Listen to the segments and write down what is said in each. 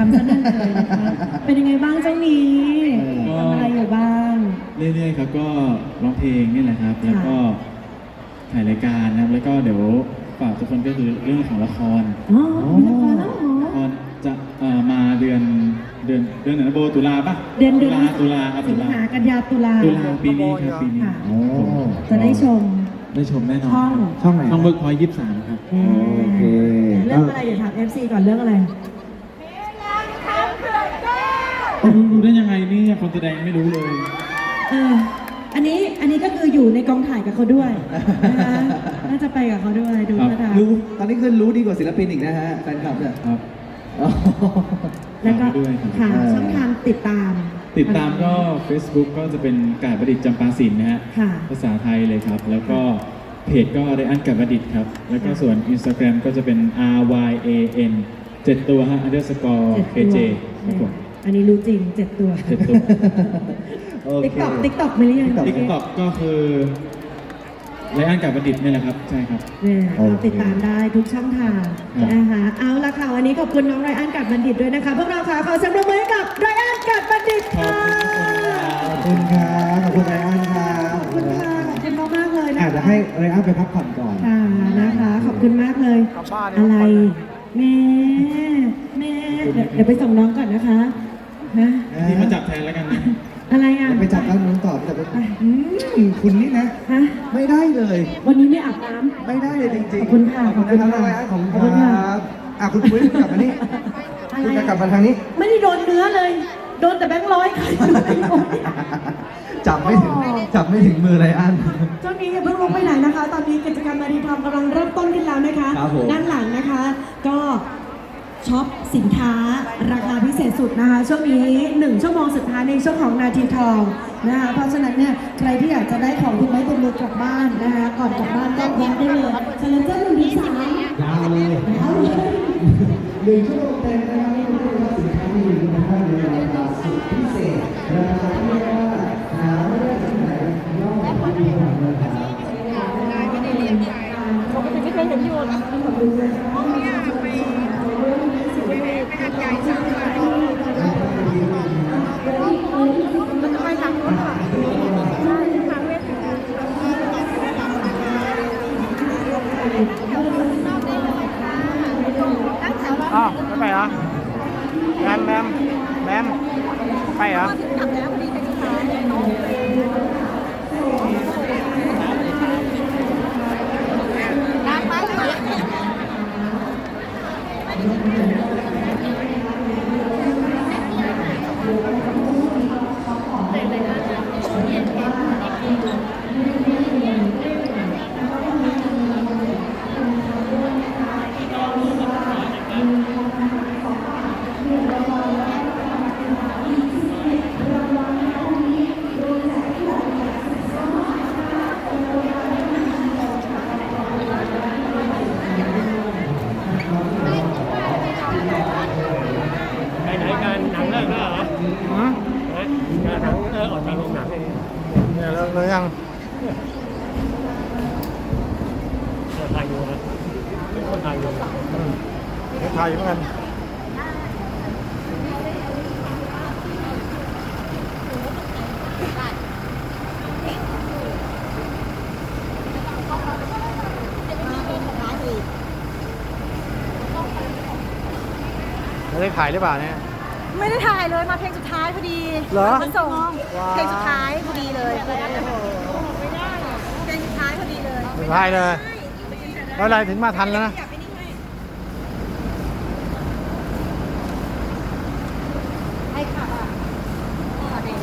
จำซะนั่นเลยนะคะเป็นยังไงบ้างเจ้านี้ก็ทำอะไรอยู่บ้าง เรื่อยๆครับก็ร้องเพลงนี่แหละครับแล้วก็ถ่ายรายการนะครับแล้วก็เดี๋ยวฝากทุกคนก็คือเรื่องของละครอ๋อมีละครแล้วเหรอ ละครจะเอ่อมาเดือนเดือนเดือนไหนนะโบตุลาปะเดือนเดืตุอนลาตุลาครับสิตุงลาหากันยาตุลา ตุลาปีนี้ครับปีนี้ค่ะ โอ้จะได้ชม ได้ชมแน่นอนช่อง ช่องไหนช่องเวิร์กพอยยี่สิบสามครับอืมโอเคเรื่องอะไรอย่าถาม FC ก่อนเรื่องอะไรรู้ คนแสดงไม่รู้เลย เอออันนี้อันนี้ก็คืออยู่ในกองถ่ายกับเขาด้วยนะคะน่าจะไปกับเขาด้วยดูครับท่าทางรู้ตอนนี้คือรู้ดีกว่าศิลปินอีกนะฮะแฟนคลับเนี่ยครับ อ๋อ แล้วก็ฝากไว้ด้วยครับ ค่ะเออ ช่องทางติดตาม ติดตามก็ Facebook ก็จะเป็นกาดประดิษฐ์จำปาสินนะฮะ ค่ะ ภาษาไทยเลยครับ แล้วก็เพจก็ได้อันกับประดิษฐ์ครับ แล้วก็ส่วน Instagram ก็จะเป็น R Y A N เจ็ดตัวฮะ underscore เจ็ด KJ ตัวครับผม อันนี้รู้จริงเจ็ดตัว เจ็ดตัว โอเค ติ๊กต็อกติ๊กต็อกไม่หรือยัง TikTok ติ๊กต็อกก็คือไรอันกับประดิษฐ์นี่แหละครับ ใช่ครับ เนี่ยโอเค ติดตามได้ทุกช่องทางครับ นะคะเอาละค่ะวันนี้ขอบคุณน้องไรอันกัดบัณฑิตด้วยนะคะ พวกเราค่ะขอเสียงปรบมือให้กับไรอันกัดบัณฑิตค่ะขอบคุณครับขอบคุณไรอันครับขอบคุณค่ะขอบคุณมากๆเลยนะอาจคะจะให้ไรอันไปพักผ่อนก่อน ค่ะนะคะ ขอบคุณมากเลย อะไรแม่แม่เดี๋ยวเดี๋ยวไปส่งน้องก่อนนะคะ นะที่มาจับแทนแล้วกันนะอะไรอะไปจับด้านนู้นต่อไปจับด้านนู้นอืมคุณนี่นะ ฮะ ไม่ได้เลย วันนี้ไม่อาบน้ำ ไม่ได้เลยจริงๆขอบคุณค่ะขอบคุณนะครับขอบคุณค่ะไรอันของขอบคุณคค่ะรับอะคุณปุ้ยคุณกลับมานี่อะไรคุณจะอะกลับมาทางนี้ ไม่ได้โดนเนื้อเลย โดนแต่แบงค์ร้อยค่ะจับไม่ถึงจับไม่ถึงมือไรอันช่วงนี้อย่าเพิ่งลงไปไหนนะคะ ตอนนี้กิจกรรมนาดีทำกำลังเริ่มต้นขึ้นแล้วนะคะครับผมด้านหลังนะคะ ก็ ช็อปสินค้าราคาพิเศษสุดนะคะ ช่วงนี้1ชั่วโมงสุดท้ายในช่วงของนาทีทองนะคะ เพราะฉะนั้นเนี่ยใครที่อยากจะได้ของทุกไม้เต็มมือกลับบ้านนะคะ ก่อนกลับบ้านก็แวะได้เลยเชลเลนเจอร์หนึ่งถึงสามยาวเลยแล้วเลยหนึ่งชั่วโมงเต็มนะครับที่คุณได้รับสินค้าที่มีคุณภาพในราคาสุดพิเศษราคาที่เรียกว่าหาไม่ได้ที่ไหนนอกจากที่นี่นะครับ อ้าวไม่ไปเหรอแมมแมมแมม ไปเหรอปไหนกันหนังเลิกแล้วเหรอ หืม เฮ้ยหนังเออออกจากโรงหนังเอง เนี่ยเลิกเลยยัง เออถ่ายอยู่นะเป็นคนถ่ายอยู่ อืม เดี๋ยวถ่ายอยู่เหมือนกันไม่ได้ถ่ายหรือเปล่าเนี่ย ไม่ได้ถ่ายเลยมาเพลงสุดท้ายพอดีเหรอมาส่งว้าวเพลงสุดท้ายพอดีเลยเพลงสุดท้ายพอดีเลยไม่ถ่ายเลยแล้วอะไรถึงมาทันแล้วนะ อยากไปนี่ให้ให้ค่ะต่อเด็ก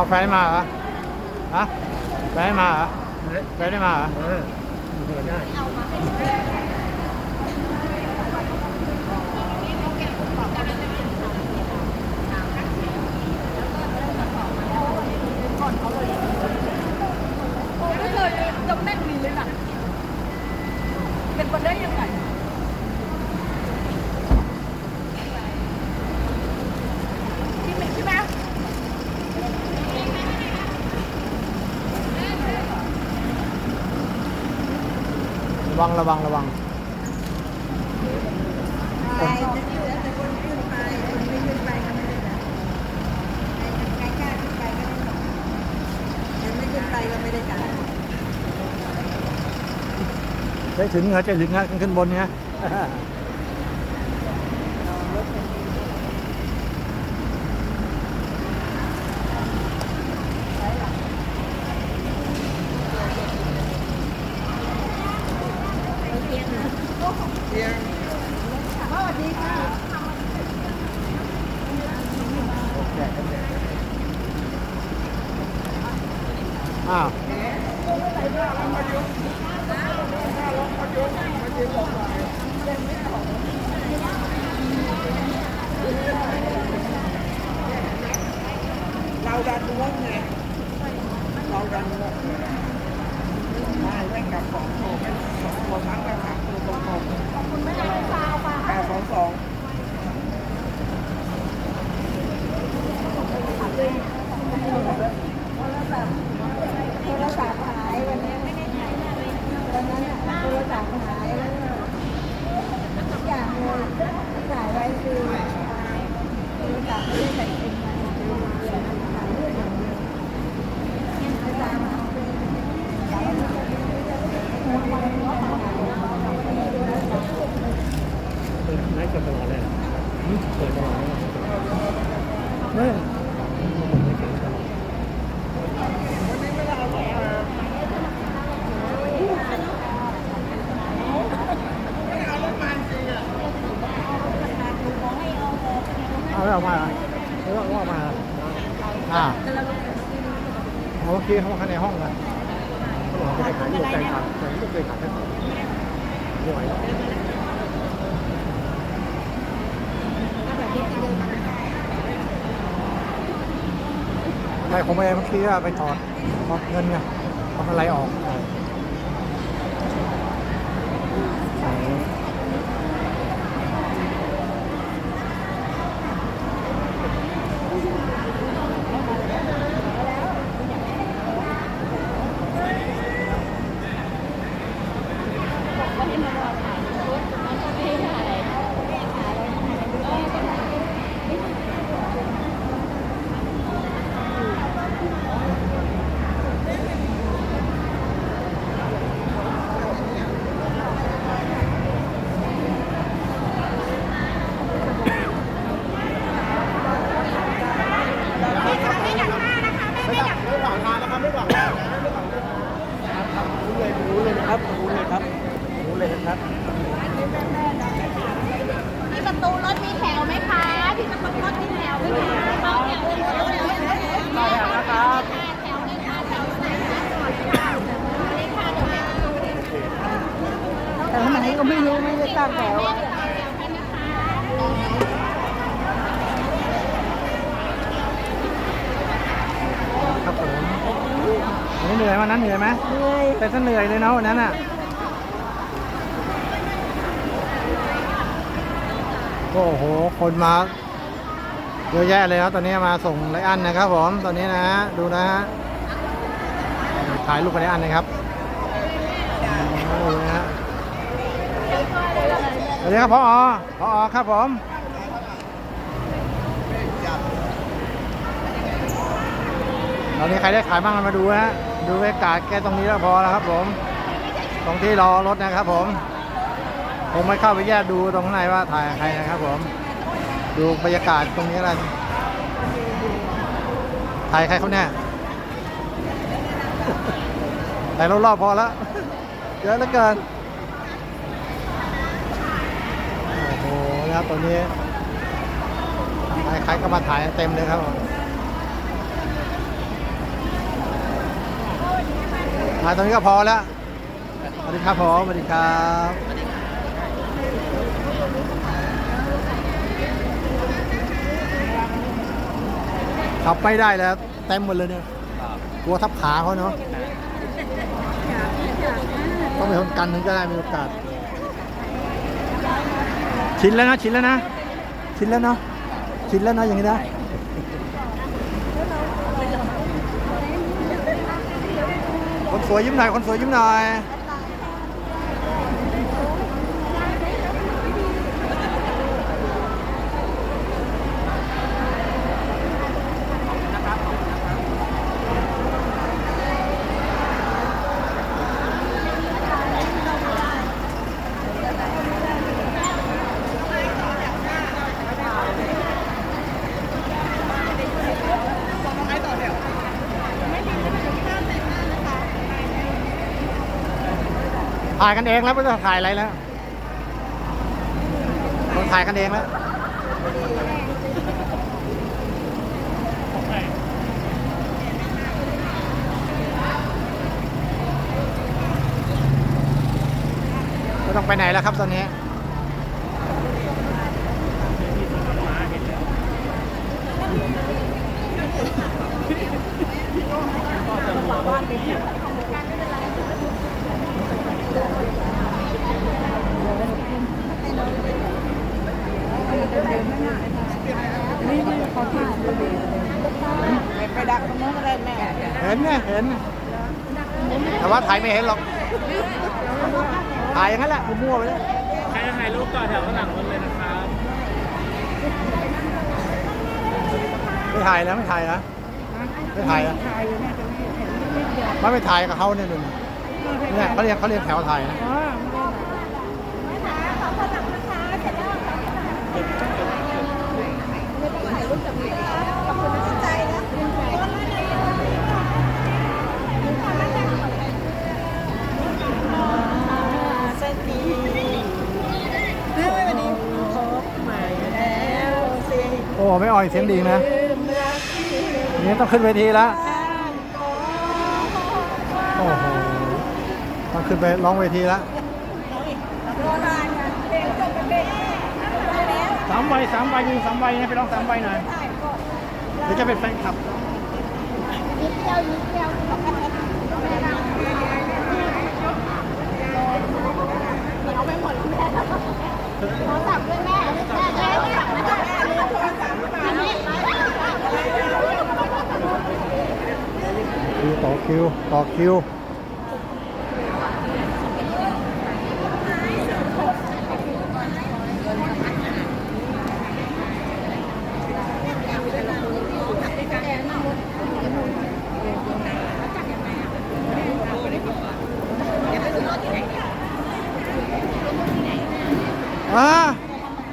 เอาแฟนมาเหรอฮะแฟนมาเหรอแฟนได้มาเหรอ เออผมไม่เคยจำแม่นดีเลยนะเป็นไปได้ยังไง พี่แม่พี่แม่ ระ วังระวังระวังไปจะอยู่แล้วแต่คนขึ้นไปคนไม่ขึ้นไปก็ไม่ได้นะใครกล้าขึ้นไปก็ไม่ต้องแต่ไม่ขึ้นไปก็ไม่ได้จ่ายใจถึงเหรอใจถึงฮะขึ้นบนเนี่ย สวัสดีค่ะ อ้าว เราดันงกไงเราดันงกไม่ไม่กลับสองตัวไม่สองตัวทั้งแล้วสามตัวตรงๆขอบคุณไม่ได้ซาวค่ะแปดสองสอง โทรศัพท์หายวันนี้ไม่ได้ถ่ายวันนั้นน่ะโทรศัพท์หายแล้วทุกอย่างเลยที่ถ่ายไว้คือโทรศัพท์ไม่ได้ใส่เป็นมาถ่ายรูปอย่างเดียวอาจารย์ ไลฟ์สดตลอดเลยเหรอเปิดตลอดเลยเหรอนี่เอาไม่ออกมาเหรอไม่ออกมาเหรออ่าเอาเมื่อกี้เขามาในห้องเลยเขาบอกจะไปขายอยู่ไกลทางแต่ไม่เคยขายแค่ของไม่ไหวแล้ว ไม่ผมไปเมื่อกี้อะไปถอดถอดเงินไงเอาอะไรออกรู้เลยรู้เลยนะครับรู้เลยครับรู้เลยนะครับ ที่ประตูรถมีแถวไหมคะที่ประตูรถมีแถวไหมคะเข้าแถวเลยแถวเลยแถวเลยนะครับแถวเลยค่ะแถวไหนคะสวัสดีค่ะนี่ค่ะเดี๋ยวแม่ประตูเลยค่ะ แต่ทำไมก็ไม่รู้ไม่ได้ตั้งแถว แม่ต่อแถวกันนะคะ ครับผม วันนี้เหนื่อยวันนั้นเหนื่อยไหมเหนื่อยแต่ถ้าเหนื่อยเลยเนาะวันนั้นอะโอ้โห คนมาเยอะแยะเลยครับตอนนี้มาส่งไรอันนะครับผมตอนนี้นะฮะดูนะฮะถ่ายรูปกับไรอันนะครับโอ้โหนะฮะสวัสดีครับพอพอครับผมตอนนี้ใครได้ขายบ้างมาดูฮะ ดูบรรยากาศแค่ตรงนี้แล้วพอแล้วครับ ผม ตรงที่รอรถนะครับ ผม ผมไม่เข้าไปแยกดูตรงข้างในว่าถ่ายใครนะครับ ผม ดูบรรยากาศตรงนี้กันถ่ายใครเขาเนี่ยถ่ายรอบๆพอแล้วเยอะเหลือเกินโอ้โหนะครับตรงนี้ใครๆก็มาถ่ายเต็มเลยครับผม มาตรงนี้ก็พอแล้วสวัสดีครับผมสวัสดีครับขับไปได้แล้วเต็มหมดเลยเนี่ยกลัวทับขาเขาเนาะต้องเป็นคนกันถึงจะได้มีโอกาส ชินแล้วนะชินแล้วนะชินแล้วเนาะชินแล้วเนาะอย่างนี้นะ คนสวยยิ้มหน่อย คนสวยยิ้มหน่อย ถ่ายกันเองแล้วไม่ต้องถ่ายอะไรแล้วคนถ่ายกันเองแล้วไม่ต้องไปไหนแล้วครับตอนนี้ ไปดักตรงนู้นก็ได้แม่เห็นเนี่ยเห็นแต่ว่าถ่ายไม่เห็นหรอก ถ่ายอย่างนั้นแหละมั่วไปเลยใครจะถ่ายรูปต่อแถวข้างหลังรถเลยนะครับไม่ถ่ายนะไม่ถ่ายนะไม่ถ่ายนะไม่ไม่ถ่ายกับเขาเนี่ยหนึ่งเนี่ยเขาเรียกเขาเรียกแถวถ่ายนะ ไม่อ่อยเสียงดีนะนี่ต้องขึ้นเวทีแล้วโอ้โหต้องขึ้นไปร้องเวทีแล้วโบราณนะเพลงจบเป็นเพลงไปแล้วสามใบสามใบยิงสามใบนะไปร้องสามใบหน่อยถ่ายก่อนเดี๋ยวจะเป็นแฟนคลับนิดเดียวนิดเดียวเอาไปหมดแม่โทรศัพท์ด้วยแม่แม่แม่โทรศัพท์นะแม่โทรศัพท์อันนี้ คิวต่อคิว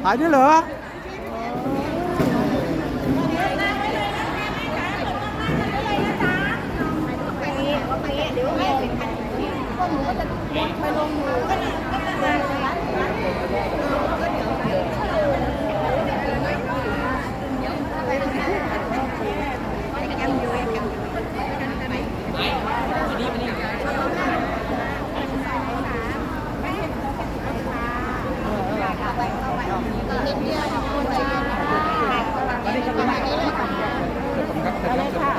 ต่อคิว อ่าถ่ายด้วยเหรอ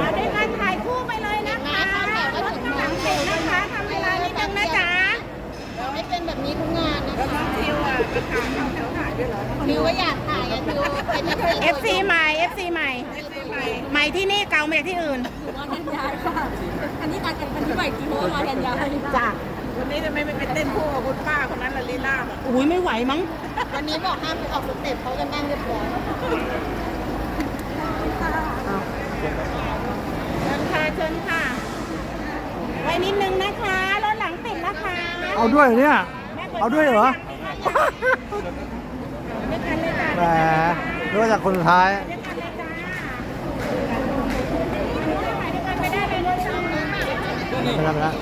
มาด้วยกันถ่ายคู่ไปเลยนะคะรถข้างหลังติดนะคะทำเวลานิดนึงนะจ๊ะ เราให้เป็นแบบนี้ทุกงานนะคะทิวอะทิวว่าอยากถ่ายอะทิวเป็นนักเรียน FC ใหม่ FC ใหม่ ใหม่ ที่นี่เก่ามาจากที่อื่นว่ากันยายค่ะ อันนี้การกันเป็นที่ใหม่จริงเพราะว่ามากันยายจ้ะวันนี้จะไม่ไปเต้นคู่กับคุณป้าคนนั้นละลีลาบอุ้ยไม่ไหวมั้ง วันนี้บอกห้ามไปออกสเต็ปเขาจะนั่งเรียบร้อยเชิญค่ะเชิญค่ะ ไว้นิดนึงนะคะรถหลังติดนะคะเอาด้วยเหรอเนี่ย เอาด้วยเหรอด้วยกันเลยจ้ะแหมรู้ว่าจากคนสุดท้าย ด้วยกันเลยจ้า ถ่ายด้วยกันไปแล้ว